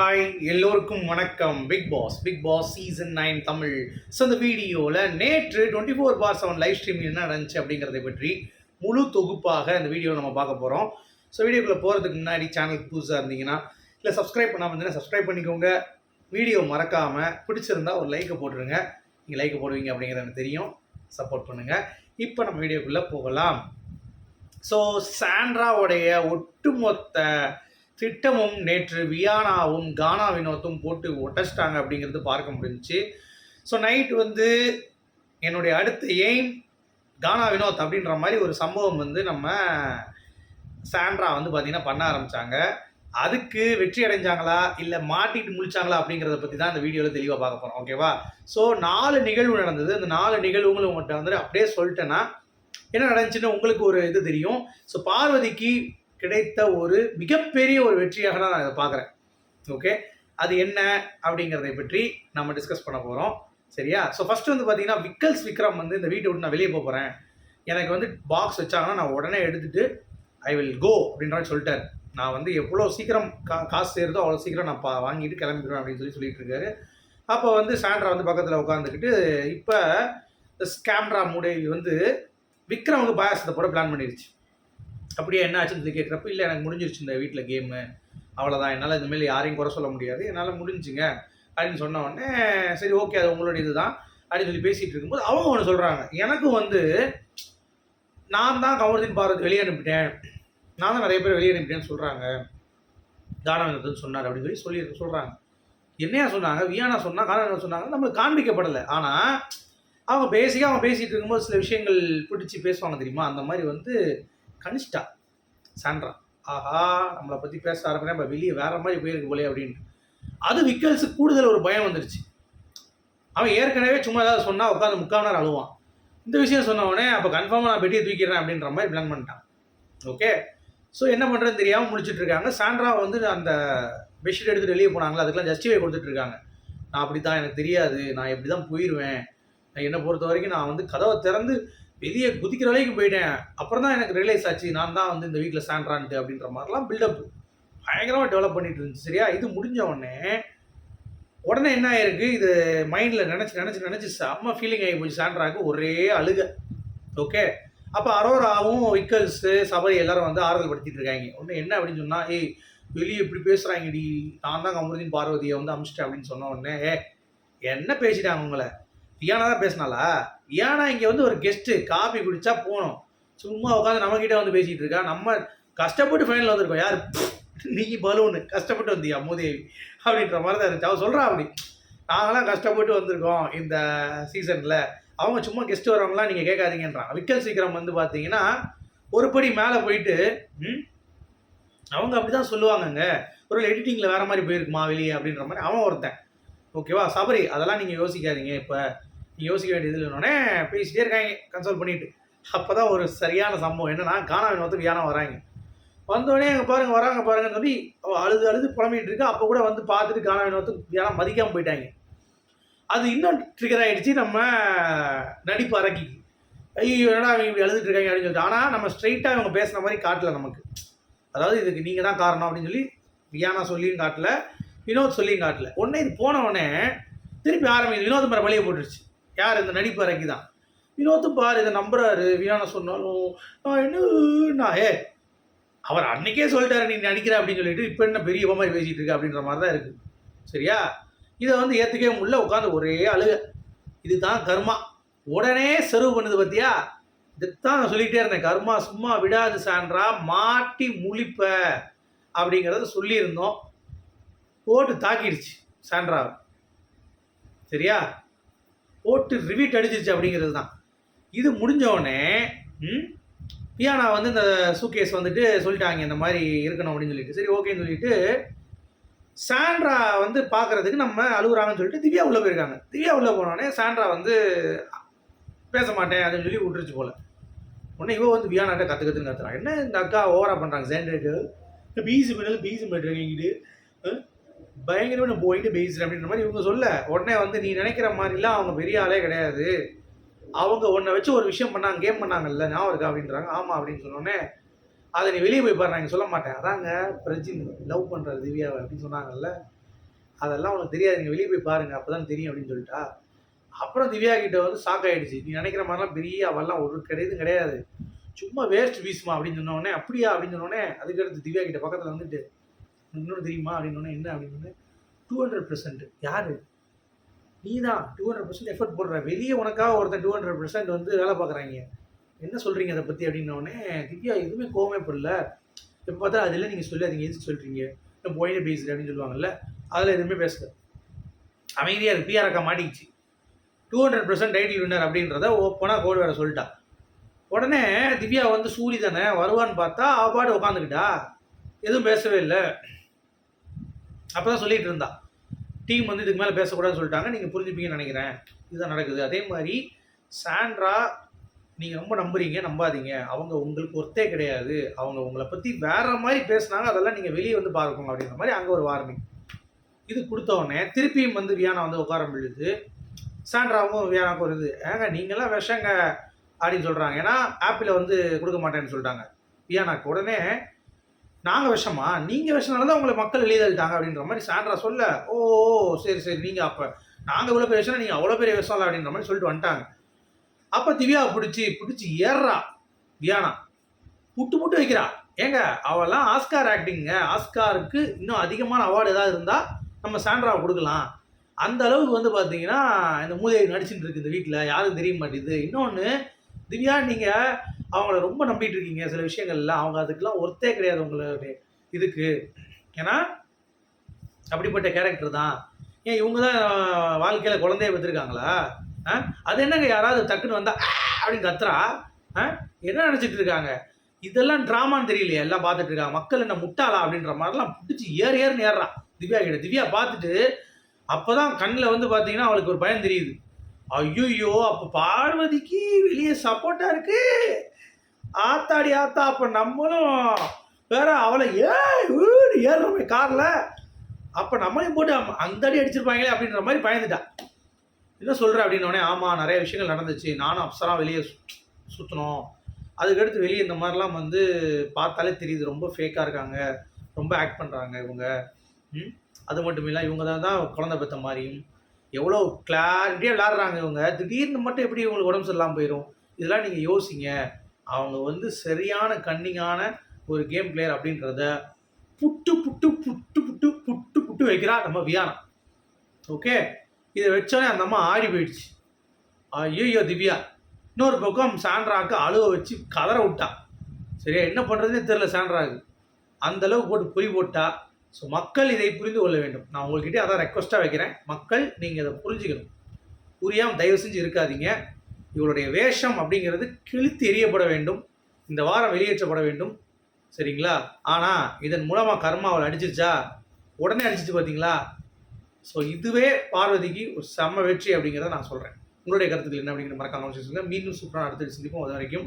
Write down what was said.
Hi எல்லோருக்கும் வணக்கம். Bigg Boss Bigg Boss season nine Tamil. So இந்த வீடியோவில் நேற்று twenty four by seven live stream என்ன நடந்துச்சு அப்படிங்கிறத பற்றி முழு தொகுப்பாக இந்த வீடியோவை நம்ம பார்க்க போகிறோம் ஸோ வீடியோக்குள்ளே போகிறதுக்கு முன்னாடி சேனலுக்கு புதுசாக இருந்தீங்கன்னா இல்லை சப்ஸ்கிரைப் பண்ணாமல் இருந்தீங்கன்னா சப்ஸ்கிரைப் பண்ணிக்கோங்க. வீடியோ மறக்காமல் பிடிச்சிருந்தா ஒரு லைக்கை போட்டுருங்க. நீங்கள் லைக்கை போடுவீங்க அப்படிங்கிறது எனக்கு தெரியும். சப்போர்ட் பண்ணுங்கள் இப்போ நம்ம வீடியோக்குள்ளே போகலாம். ஸோ சாண்ட்ராவுடைய ஒட்டுமொத்த திட்டமும் நேற்று வியானாவும் கானா வினோத்தும் போட்டு ஒட்டச்சிட்டாங்க அப்படிங்கிறது பார்க்க முடிஞ்சிச்சு. ஸோ நைட் வந்து என்னுடைய அடுத்த எய்ம் கானா வினோத் அப்படின்ற மாதிரி ஒரு சம்பவம் வந்து நம்ம சாண்ட்ரா வந்து பார்த்திங்கன்னா பண்ண ஆரம்பித்தாங்க அதுக்கு வெற்றி அடைஞ்சாங்களா? இல்லை மாட்டிட்டு முழிச்சாங்களா அப்படிங்கிறத பற்றி தான் இந்த வீடியோவில் தெளிவாக பார்க்க போகிறோம் ஓகேவா ஸோ நாலு நிகழ்வு நடந்தது. அந்த நாலு நிகழ்வுகளும் உங்கள்கிட்ட வந்து அப்படியே சொல்லிட்டேன்னா என்ன நடந்துச்சுன்னு உங்களுக்கு ஒரு இது தெரியும். ஸோ பார்வதிக்கு கிடைத்த ஒரு மிகப்பெரிய ஒரு வெற்றியாக தான் நான் இதை பார்க்குறேன். ஓகே அது என்ன அப்படிங்கிறதை பற்றி நம்ம டிஸ்கஸ் பண்ண போகிறோம் சரியா? ஸோ ஃபஸ்ட்டு வந்து பார்த்தீங்கன்னா விக்கல்ஸ் விக்ரம் வந்து இந்த வீட்டை விட்டு நான் வெளியே போக போகிறேன் எனக்கு வந்து பாக்ஸ் வச்சாங்கன்னா நான் உடனே எடுத்துகிட்டு ஐ வில் கோ அப்படின்ற மாதிரி சொல்லிட்டார். நான் வந்து எவ்வளோ சீக்கிரம் கா காசு சேருதோ அவ்வளோ சீக்கிரம் நான் பா வாங்கிட்டு கிளம்பிடுவேன் அப்படின்னு சொல்லி சொல்லிட்டு இருக்காரு. அப்போ வந்து சாண்ட்ரா வந்து பக்கத்தில் உட்காந்துக்கிட்டு இப்போ ஸ்கேம்ரா மூடை வந்து விக்ரம் வந்து பாயாசத்தை போட பிளான் பண்ணிடுச்சு அப்படியே என்ன ஆச்சுன்னு சொல்லி கேட்குறப்ப இல்லை எனக்கு முடிஞ்சிருச்சு இந்த வீட்டில் கேமு அவ்வளோதான் என்னால் இந்தமாரி யாரையும் குறை சொல்ல முடியாது. என்னால் முடிஞ்சுங்க. அப்படின்னு சொன்ன உடனே சரி ஓகே அது உங்களுடைய இதுதான். அப்படின்னு சொல்லி பேசிகிட்டு இருக்கும்போது அவங்க ஒன்று சொல்கிறாங்க எனக்கும் வந்து நான் தான் கமருதீன் பாரத் வெளியே அனுப்பிட்டேன். நான் தான் நிறைய பேர் வெளியே அனுப்பிட்டேன்னு சொல்கிறாங்க தானவேந்திரன் சொன்னார் அப்படின்னு சொல்லி சொல்லி சொல்கிறாங்க என்னையா சொன்னாங்க? வியானா சொன்னால் காரணம் சொன்னாங்க நம்மளுக்கு காண்பிக்கப்படலை. ஆனால் அவங்க பேசிக்காக அவங்க பேசிகிட்டு இருக்கும்போது சில விஷயங்கள் பிடிச்சி பேசுவாங்க தெரியுமா? அந்த மாதிரி வந்து கனிஷ்டா சாண்ட்ரா ஆஹா நம்மளை பற்றி பேச ஆரம்பிக்கிறேன் நம்ம வெளியே வேற மாதிரி போயிருக்கு போலே அப்படின்ட்டு அது விக்கல்ஸுக்கு கூடுதல் ஒரு பயம் வந்துருச்சு. அவன் ஏற்கனவே சும்மா ஏதாவது சொன்னால் உட்காந்து முக்கால் நேரம் அழுவான். இந்த விஷயம் சொன்ன உடனே அப்போ கன்ஃபார்மாக நான் பெட்டியை தூக்கிடுறேன் அப்படின்ற மாதிரி பிளான் பண்ணிட்டான். ஓகே ஸோ என்ன பண்ணுறதுன்னு தெரியாமல் முடிச்சுட்டு இருக்காங்க. சாண்ட்ரா வந்து அந்த பெட்ஷீட் எடுத்துகிட்டு வெளியே போனாங்களா அதுக்கெல்லாம் ஜஸ்டிஃபை கொடுத்துட்டு இருக்காங்க. நான் அப்படி தான் எனக்கு தெரியாது. நான் எப்படி தான் போயிடுவேன் என்னை பொறுத்த வரைக்கும் நான் வந்து கதவை திறந்து வெளியே குதிக்கிற அளவுக்கு போயிட்டேன். அப்புறம் தான் எனக்கு ரியலைஸ் ஆச்சு நான் தான் வந்து இந்த வீட்டில் சாண்ட்ரான்ட்டு அப்படின்ற மாதிரிலாம் பில்டப் பயங்கரமாக டெவலப் பண்ணிட்டு இருந்துச்சு. சரியா? இது முடிஞ்ச உடனே உடனே என்ன ஆயிருக்கு? இது மைண்டில் நினச்சி நினச்சி நினச்சி செம்ம ஃபீலிங் ஆகி போச்சு சாண்ட்ராக்கு ஒரே அழுக. ஓகே அப்போ அரோராவும் விக்கல்ஸு சபரி எல்லாரும் வந்து ஆறுதல் படுத்திட்டு இருக்காங்க. ஒன்று என்ன அப்படின்னு சொன்னால் ஏய் வெளியே இப்படி பேசுகிறாங்கடி நான் தான் கமருதீன் பார்வதியை வந்து அமிச்சிட்டேன் அப்படின்னு சொன்ன உடனே ஏ என்ன பேசிட்டாங்க உங்களை? வியானா தான் பேசினாலா வியானா இங்கே வந்து ஒரு கெஸ்ட்டு காஃபி குடிச்சா போகணும் சும்மா உட்காந்து நம்மக்கிட்ட வந்து பேசிகிட்டு இருக்கா? நம்ம கஷ்டப்பட்டு ஃபைனல் வந்திருக்கோம். யார்? நீ பலூனு. கஷ்டப்பட்டு வந்தியா மூதேவி அப்படின்ற மாதிரி தான் இருந்துச்சு. அவன் சொல்கிறா அப்படி. நாங்களாம் கஷ்டப்பட்டு வந்திருக்கோம் இந்த சீசனில் அவங்க சும்மா கெஸ்ட் வரவங்களாம் நீங்கள் கேட்காதீங்கன்றான் விக்கல் சீக்கிரம் வந்து பார்த்தீங்கன்னா ஒரு படி மேலே போயிட்டு ம், அவங்க அப்படி தான் சொல்லுவாங்கங்க. ஒரு எடிட்டிங்கில் வேறு மாதிரி போயிருக்குமா வெளியே அப்படின்ற மாதிரி. அவன் ஒருத்தன். ஓகேவா சபரி அதெல்லாம் நீங்கள் யோசிக்காதீங்க. இப்போ யோசிக்க வேண்டியது இல்லைன்னொடனே பேசிட்டே இருக்காங்க கன்சல்ட் பண்ணிட்டு. அப்போ தான் ஒரு சரியான சம்பவம். என்னன்னா காணாவின் வந்து வியானம் வராங்க. வந்தோடனே அங்கே பாருங்க வராங்க பாருங்கன்னு சொல்லி அழுது அழுது புலம்பிகிட்டு இருக்கு. அப்போ கூட வந்து பார்த்துட்டு காணா வினோத்து வியானம் மதிக்காமல் போயிட்டாங்க. அது இன்னும் ட்ரிகர் ஆகிடுச்சு நம்ம நடிப்பு அரக்கி ஐயோ என்னடா அவங்க இப்படி அழுதுட்டு இருக்காங்க அப்படின்னு சொல்லிட்டு. ஆனால் நம்ம ஸ்ட்ரைட்டாக இவங்க பேசுன மாதிரி காட்டல நமக்கு. அதாவது இதுக்கு நீங்கள் தான் காரணம் அப்படின்னு சொல்லி வியானா சொல்லியும் காட்டல வினோத் சொல்லியும் காட்டல. உடனே இது போன உடனே திருப்பி ஆரம்பிக்குது. வினோத் மேலே வழியை போட்டுருச்சு. யார் இந்த நடிப்பு அரக்கி தான் வினோத்தும் பார் இதை நம்புறாரு வியானா சொன்னாலும் நான் என்ன ஏ அவர் அன்னைக்கே சொல்லிட்டாரு நீ நடிக்கிற அப்படின்னு சொல்லிட்டு இப்போ என்ன பெரிய மாதிரி பேசிகிட்டு இருக்க அப்படின்ற மாதிரி தான் இருக்குது சரியா? இதை வந்து ஏற்றுக்கவே முடியல உட்காந்து ஒரே அழுக. இதுதான் கர்மா. உடனே செருவு பண்ணுது பார்த்தியா இதுதான் நான் சொல்லிகிட்டே இருந்தேன் கர்மா சும்மா விடாது சான்றா மாட்டி முழிப்ப அப்படிங்கிறத சொல்லியிருந்தோம். போட்டு தாக்கிடுச்சு சான்றா சரியா? போட்டு ரிவீட் அடிச்சிருச்சு அப்படிங்கிறது தான். இது முடிஞ்சோடனே ம் பியானா வந்து இந்த சூகேஸ் வந்துட்டு சொல்லிட்டாங்க இந்த மாதிரி இருக்கணும் அப்படின்னு சொல்லிட்டு. சரி ஓகேன்னு சொல்லிட்டு சாண்ட்ரா வந்து பார்க்கறதுக்கு நம்ம அழுகுறாங்கன்னு சொல்லிட்டு திவ்யா உள்ளே போயிருக்காங்க. திவ்யா உள்ளே போனோடனே சாண்ட்ரா வந்து பேச மாட்டேன் அப்படின்னு சொல்லி விட்டுருச்சு போல. உடனே இவ வந்து வியானாட்ட கற்று கற்றுன்னு கத்துறான் என்ன இந்த அக்கா ஓவரா பண்ணுறாங்க சேண்ட்ரேட்டு பீஸு பண்ணாலும் பீஸு பண்ணுறீங்கிட்டு பயங்கரமாக நான் போயிட்டு பேசுகிறேன் அப்படின்ற மாதிரி இவங்க சொல்ல உடனே வந்து நீ நினைக்கிற மாதிரிலாம் அவங்க பெரிய ஆளே கிடையாது. அவங்க உன்னை வச்சு ஒரு விஷயம் பண்ணாங்க கேம் பண்ணாங்கல்ல ஞாபகம் இருக்கா? அப்படின்றாங்க. ஆமாம் அப்படின்னு சொன்னோடனே அதை நீ வெளியே போய் பாரு நான் சொல்ல மாட்டேன். அதாங்க பிரஜின் லவ் பண்ணுற திவ்யாவை அப்படின்னு சொன்னாங்கல்ல. அதெல்லாம் உனக்கு தெரியாது நீங்கள் வெளியே போய் பாருங்க அப்போ தான் தெரியும் அப்படின்னு சொல்லிட்டா. அப்புறம் திவ்யா கிட்ட வந்து ஷாக் ஆயிடுச்சு. நீ நினைக்கிற மாதிரிலாம் பெரிய அவெல்லாம் ஒரு கிடையாது கிடையாது. சும்மா வேஸ்ட் வீசுமா அப்படின்னு சொன்னோடனே அப்படியா? அப்படின்னு சொன்னோடனே அதுக்கடுத்து திவ்யா கிட்ட பக்கத்தில் வந்துட்டு இன்னொன்று தெரியுமா? அப்படின்னு என்ன? அப்படின்னு டூ ஹண்ட்ரட் பர்சன்ட் யார்? நீ தான் டூ ஹண்ட்ரட் பர்சன்ட் எஃபர்ட் போடுற. வெளியே உனக்காக ஒருத்தன் டூ ஹண்ட்ரட் பர்சன்ட் வந்து வேலை பார்க்குறாங்க. என்ன சொல்கிறீங்க அதை பற்றி அப்படின்னோடனே திவ்யா எதுவுமே கோவமே படல. இப்போ பார்த்தா அதில் நீங்கள் சொல்லாதீங்க. எதுக்கு சொல்கிறீங்க நான் போயிட்டு பேசுகிறேன் அப்படின்னு சொல்லுவாங்கல்ல அதில் எதுவுமே பேசல. அமைதியாக இருக்கு பிஆர் அக்கா மாட்டிக்கிச்சு. Two hundred percent title winner அப்படின்றத ஓப்பனாக கோடு வேற சொல்லிட்டா. உடனே திவ்யா வந்து சூரி தானே வருவான்னு பார்த்தா அவ பாட்டு உட்காந்துக்கிட்டா எதுவும் பேசவே இல்லை. அப்போ தான் சொல்லிட்டு இருந்தா. டீம் வந்து இதுக்கு மேலே பேசக்கூடாதுன்னு சொல்லிட்டாங்க. நீங்கள் புரிஞ்சுப்பீங்கன்னு நினைக்கிறேன். இதுதான் நடக்குது. அதே மாதிரி சாண்ட்ரா நீங்கள் ரொம்ப நம்புறீங்க நம்பாதீங்க. அவங்க உங்களுக்கு ஒர்த்தே கிடையாது. அவங்க உங்களை பற்றி வேற மாதிரி பேசுனாங்க. அதெல்லாம் நீங்கள் வெளியே வந்து பார்க்கணும் அப்படின்ற மாதிரி அங்கே ஒரு வார்னிங் இது கொடுத்த உடனே திருப்பியும் வந்து வியானா வந்து உட்கார முடியுது. சாண்ட்ராவும் வியானாக்கும் போகிறது ஏங்க நீங்களாம் விஷங்க அப்படின்னு சொல்கிறாங்க ஏன்னா ஆப்பிளை வந்து கொடுக்க மாட்டேன்னு சொல்லிட்டாங்க. வியானாக்கு உடனே நாங்கள் விஷமா? நீங்கள் விஷனால தான் உங்களை மக்கள் வெளியே அப்படின்ற மாதிரி சாண்ட்ரா சொல்ல ஓ சரி சரி நீங்கள் அப்போ நாங்கள் இவ்வளோ பெரிய விஷயம் நீங்கள் அவ்வளோ பெரிய விஷயம் அப்படின்ற மாதிரி சொல்லிட்டு வந்துட்டாங்க. அப்போ திவ்யா பிடிச்சி பிடிச்சி ஏறுறா. தியானா புட்டு புட்டு வைக்கிறா. ஏங்க அவெல்லாம் ஆஸ்கார் ஆக்டிங்க ஆஸ்காருக்கு இன்னும் அதிகமான அவார்டு ஏதாவது இருந்தால் நம்ம சாண்ட்ராவை கொடுக்கலாம். அந்த அளவுக்கு வந்து பார்த்தீங்கன்னா இந்த மூதேவி நடிச்சுட்டு இருக்கு இந்த வீட்டில் யாரும் தெரிய மாட்டேங்குது. இன்னொன்று திவ்யா நீங்கள் அவங்கள ரொம்ப நம்பிட்டு இருக்கீங்க சில விஷயங்கள்ல. அவங்க அதுக்கெல்லாம் ஒர்த்தே கிடையாது உங்களுடைய இதுக்கு. ஏன்னா அப்படிப்பட்ட கேரக்டர் தான். ஏன் இவங்க தான் வாழ்க்கையில் குழந்தைய பெற்றிருக்காங்களா? ஆ அது என்னங்க யாராவது டக்குன்னு வந்தா அப்படின்னு கத்துறா? ஆ என்ன நினச்சிட்டு இருக்காங்க? இதெல்லாம் ட்ராமான்னு தெரியலையே எல்லாம் பார்த்துட்டு இருக்காங்க. மக்கள் என்ன முட்டாளா அப்படின்ற மாதிரிலாம் பிடிச்சி ஏறு ஏறுன்னு ஏறுறான் திவ்யா கிட்ட திவ்யா பார்த்துட்டு அப்பதான் கண்ணில் வந்து பார்த்தீங்கன்னா அவளுக்கு ஒரு பயம் தெரியுது. ஐயோ அப்போ பார்வதிக்கு வெளியே சப்போர்ட்டா இருக்கு. ஆத்தாடி ஆத்தா அப்போ நம்மளும் வேற அவளை ஏன் ஏறுறோமே காரில். அப்போ நம்மளையும் போட்டு அந்த அடி அடிச்சிருப்பாங்களே அப்படின்ற மாதிரி பயந்துட்டா. என்ன சொல்கிற அப்படின்னோடனே ஆமாம் நிறைய விஷயங்கள் நடந்துச்சு. நானும் அப்சரா வெளியே சுற்றினோம் அதுக்கடுத்து வெளியே இந்த மாதிரிலாம் வந்து பார்த்தாலே தெரியுது. ரொம்ப ஃபேக்காக இருக்காங்க. ரொம்ப ஆக்ட் பண்ணுறாங்க இவங்க. ம்? அது மட்டும் இல்லை இவங்க தான் தான் குழந்தை பெற்ற மாதிரியும் எவ்வளோ கிளாரிட்டியாக விளாட்றாங்க இவங்க. திடீர்னு மட்டும் எப்படி இவங்களுக்கு உடம்பு சரியில்லாமல் போயிடும் இதெல்லாம் நீங்கள் யோசிங்க. அவங்க வந்து சரியான கன்னிங்கான ஒரு கேம் பிளேயர் அப்படின்றத புட்டு புட்டு புட்டு புட்டு புட்டு புட்டு வைக்கிறா நம்ம வியானா. ஓகே இதை வச்சோடனே அந்த அம்மா ஆடி போயிடுச்சு. ஐயோ திவ்யா. இன்னொரு பக்கம் சாண்ட்ராக்கு அழுவ வச்சு கதற விட்டா. சரியா? என்ன பண்ணுறதுனே தெரில சாண்ட்ராக்கு. அந்தளவுக்கு போட்டு பொய் போட்டா. ஸோ மக்கள் இதை புரிந்து கொள்ள வேண்டும். நான் உங்கள்கிட்ட அதான் ரெக்வஸ்ட்டாக வைக்கிறேன். மக்கள் நீங்கள் இதை புரிஞ்சுக்கணும். புரியாமல் தயவு செஞ்சு இருக்காதீங்க. இவளுடைய வேஷம் அப்படிங்கிறது கிழித்து எறியப்பட வேண்டும். இந்த வாரம் வெளியேற்றப்பட வேண்டும். சரிங்களா? ஆனால் இதன் மூலமாக கர்மா அவளை அடிச்சிருச்சா? உடனே அடிச்சிச்சு பார்த்தீங்களா ஸோ இதுவே பார்வதிக்கு ஒரு செம்ம வெற்றி அப்படிங்கிறத நான் சொல்கிறேன் உங்களுடைய கருத்துக்கள் என்ன அப்படிங்கிற மறக்காம சொல்லுங்கள் மீண்டும் சூப்பரான அடுத்த சந்திப்போம். அது வரைக்கும்